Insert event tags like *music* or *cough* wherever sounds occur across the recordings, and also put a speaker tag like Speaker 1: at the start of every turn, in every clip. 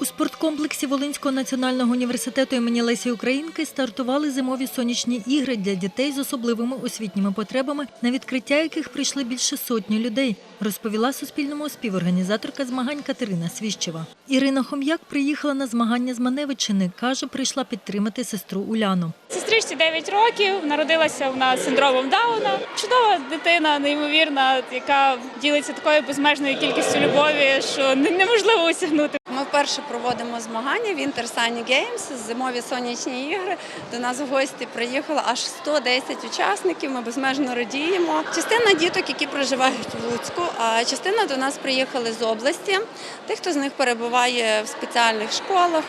Speaker 1: У спорткомплексі Волинського національного університету імені Лесі Українки стартували зимові сонячні ігри для дітей з особливими освітніми потребами, на відкриття яких прийшли більше сотні людей, розповіла Суспільному співорганізаторка змагань Катерина Свіщева. Ірина Хом'як приїхала на змагання з Маневичини. каже, прийшла підтримати сестру Уляну.
Speaker 2: Сестричці 9 років, народилася вона з синдромом Дауна. Чудова дитина, неймовірна, яка ділиться такою безмежною кількістю любові, що неможливо осягнути.
Speaker 3: Ми вперше проводимо змагання Winter Sunny Games, зимові сонячні ігри. До нас в гості приїхало аж 110 учасників. Ми безмежно радіємо. Частина діток, які проживають в Луцьку, а частина до нас приїхали з області. Тих, хто з них перебуває в спеціальних школах.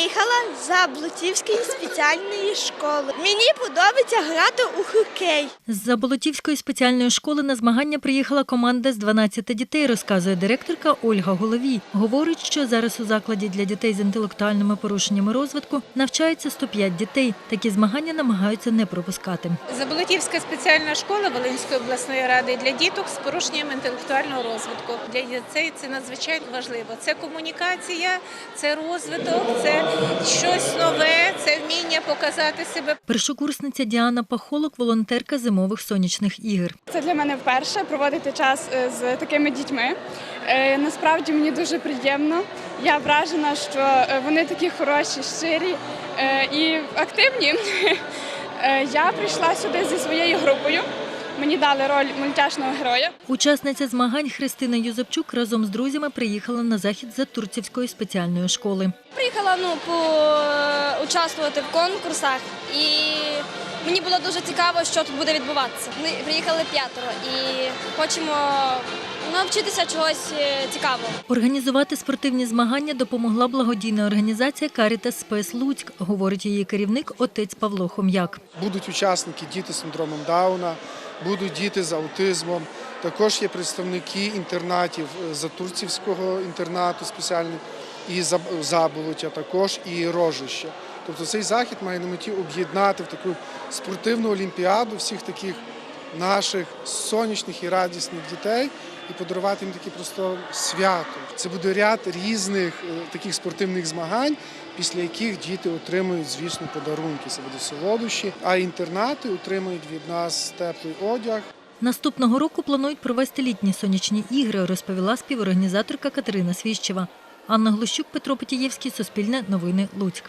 Speaker 4: Приїхала з Заблутівської спеціальної школи. Мені подобається грати у хокей.
Speaker 1: З Заболотівської спеціальної школи на змагання приїхала команда з 12 дітей, розказує директорка Ольга Головій. Говорить, що зараз у закладі для дітей з інтелектуальними порушеннями розвитку навчається 105 дітей. Такі змагання намагаються не пропускати.
Speaker 5: Заболотівська спеціальна школа Волинської обласної ради для діток з порушенням інтелектуального розвитку. Для дітей це надзвичайно важливо. Це комунікація, це розвиток, це щось нове, це вміння показати себе.
Speaker 1: Першокурсниця Діана Пахолок, волонтерка зимових сонячних ігор.
Speaker 6: Це для мене вперше проводити час е, з такими дітьми. Е, Насправді мені дуже приємно. Я вражена, що е, вони такі хороші, щирі і активні. *laughs* Я прийшла сюди зі своєю групою. Мені дали роль мультяшного героя.
Speaker 1: Учасниця змагань Христина Юзепчук разом з друзями приїхала на захід за Турцівської спеціальної школи.
Speaker 4: Приїхала ну по участвувати в конкурсах, і мені було дуже цікаво, що тут буде відбуватися. Ми приїхали п'ятеро і хочемо навчитися чогось е, цікавого.
Speaker 1: Організувати спортивні змагання допомогла благодійна організація Карітас Спес Луцьк, говорить її керівник отець Павло Хом'як.
Speaker 7: Будуть учасники діти з синдромом Дауна, будуть діти з аутизмом. Також є представники інтернатів е, Затурцівського інтернату спеціальних і Заб- Заболоття, також і Рожища. Тобто цей захід має на меті об'єднати в таку спортивну олімпіаду всіх таких наших сонячних і радісних дітей і подарувати їм таке просто свято. Це буде ряд різних е, таких спортивних змагань, після яких діти отримують, звісно, подарунки. Це буде солодощі, а інтернати отримують від нас теплий одяг.
Speaker 1: Наступного року планують провести літні сонячні ігри, розповіла співорганізаторка Катерина Свіщева. Анна Глущук, Петро Петієвський, Суспільне новини Луцьк.